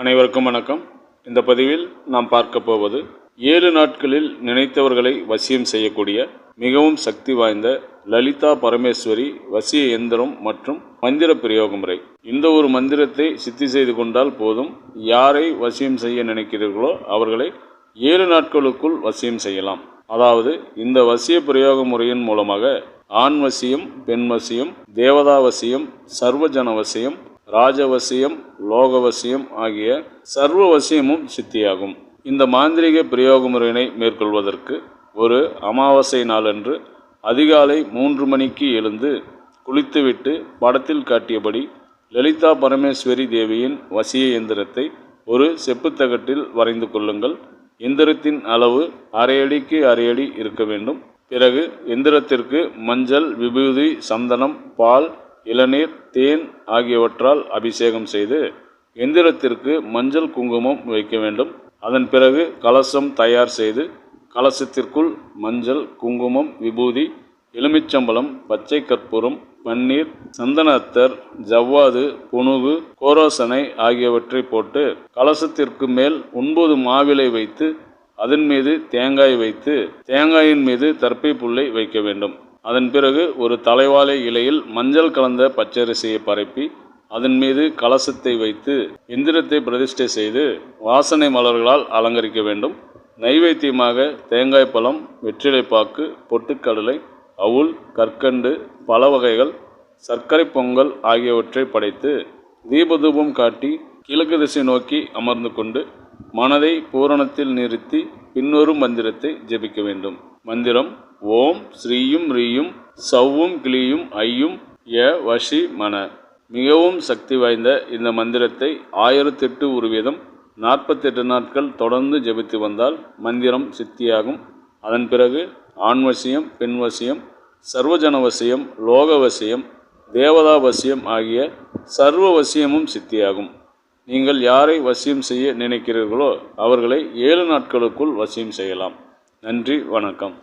அனைவருக்கும் வணக்கம். இந்த பதிவில் நாம் பார்க்க போவது ஏழு நாட்களில் நினைத்தவர்களை வசியம் செய்யக்கூடிய மிகவும் சக்தி வாய்ந்த லலிதா பரமேஸ்வரி வசிய எந்திரம் மற்றும் மந்திர பிரயோக முறை. இந்த ஒரு மந்திரத்தை சித்தி செய்து கொண்டால் போதும் யாரை வசியம் செய்ய நினைக்கிறீர்களோ அவர்களை ஏழு நாட்களுக்குள் வசியம் செய்யலாம். அதாவது இந்த வசிய பிரயோக முறையின் மூலமாக ஆண் வசியம் பெண் வசியம் தேவதா வசியம் சர்வஜன வசியம் ராஜவசியம் லோகவசியம் ஆகிய சர்வ வசியமும் சித்தியாகும். இந்த மாந்திரிக பிரயோக முறையினை மேற்கொள்வதற்கு ஒரு அமாவாசை நாளன்று அதிகாலை மூன்று மணிக்கு எழுந்து குளித்துவிட்டு படத்தில் காட்டியபடி லலிதா பரமேஸ்வரி தேவியின் வசிய எந்திரத்தை ஒரு செப்புத்தகட்டில் வரைந்து கொள்ளுங்கள். எந்திரத்தின் அளவு அரை அடிக்கு அரை அடி இருக்க வேண்டும். பிறகு எந்திரத்திற்கு மஞ்சள் விபூதி சந்தனம் பால் இளநீர் தேன் ஆகியவற்றால் அபிஷேகம் செய்து எந்திரத்திற்கு மஞ்சள் குங்குமம் வைக்க வேண்டும். அதன் பிறகு கலசம் தயார் செய்து கலசத்திற்குள் மஞ்சள் குங்குமம் விபூதி எலுமிச்சம்பழம் பச்சை கற்பூரம் பன்னீர் சந்தன அத்தர் ஜவ்வாது புனுகு கோரோசனை ஆகியவற்றை போட்டு கலசத்திற்கு மேல் ஒன்பது மாவிலை வைத்து அதன் மீது தேங்காய் வைத்து தேங்காயின் மீது தர்ப்பை புல்லை வைக்க வேண்டும். அதன் பிறகு ஒரு தலைவாழை இலையில் மஞ்சள் கலந்த பச்சரிசியை பரப்பி அதன் மீது கலசத்தை வைத்து எந்திரத்தை பிரதிஷ்டை செய்து வாசனை மலர்களால் அலங்கரிக்க வேண்டும். நைவேத்தியமாக தேங்காய் பழம் வெற்றிலைப்பாக்கு பொட்டுக்கடலை அவுல் கற்கண்டு பல வகைகள் சர்க்கரை பொங்கல் ஆகியவற்றை படைத்து தீபதூபம் காட்டி கிழக்கு திசை நோக்கி அமர்ந்து கொண்டு மனதை பூரணத்தில் நிறுத்தி பின்வரும் மந்திரத்தை ஜெபிக்க வேண்டும். மந்திரம் ஓம் ஸ்ரீயும் ரீயும் சவ்வும் கிளியும் ஐயும் ய வஷி மன. மிகவும் சக்தி வாய்ந்த இந்த மந்திரத்தை ஆயிரத்தெட்டு ஒரு வீதம் நாற்பத்தெட்டு நாட்கள் தொடர்ந்து ஜெபித்து வந்தால் மந்திரம் சித்தியாகும். அதன் பிறகு ஆண்வசியம் பெண்வசியம் பெண் லோகவசியம் சர்வஜன வசியம் லோக வசியம் தேவதா வசியம் ஆகிய சர்வ வசியமும் சித்தியாகும். நீங்கள் யாரை வசியம் செய்ய நினைக்கிறீர்களோ அவர்களை ஏழு நாட்களுக்குள் வசியம் செய்யலாம். நன்றி வணக்கம்.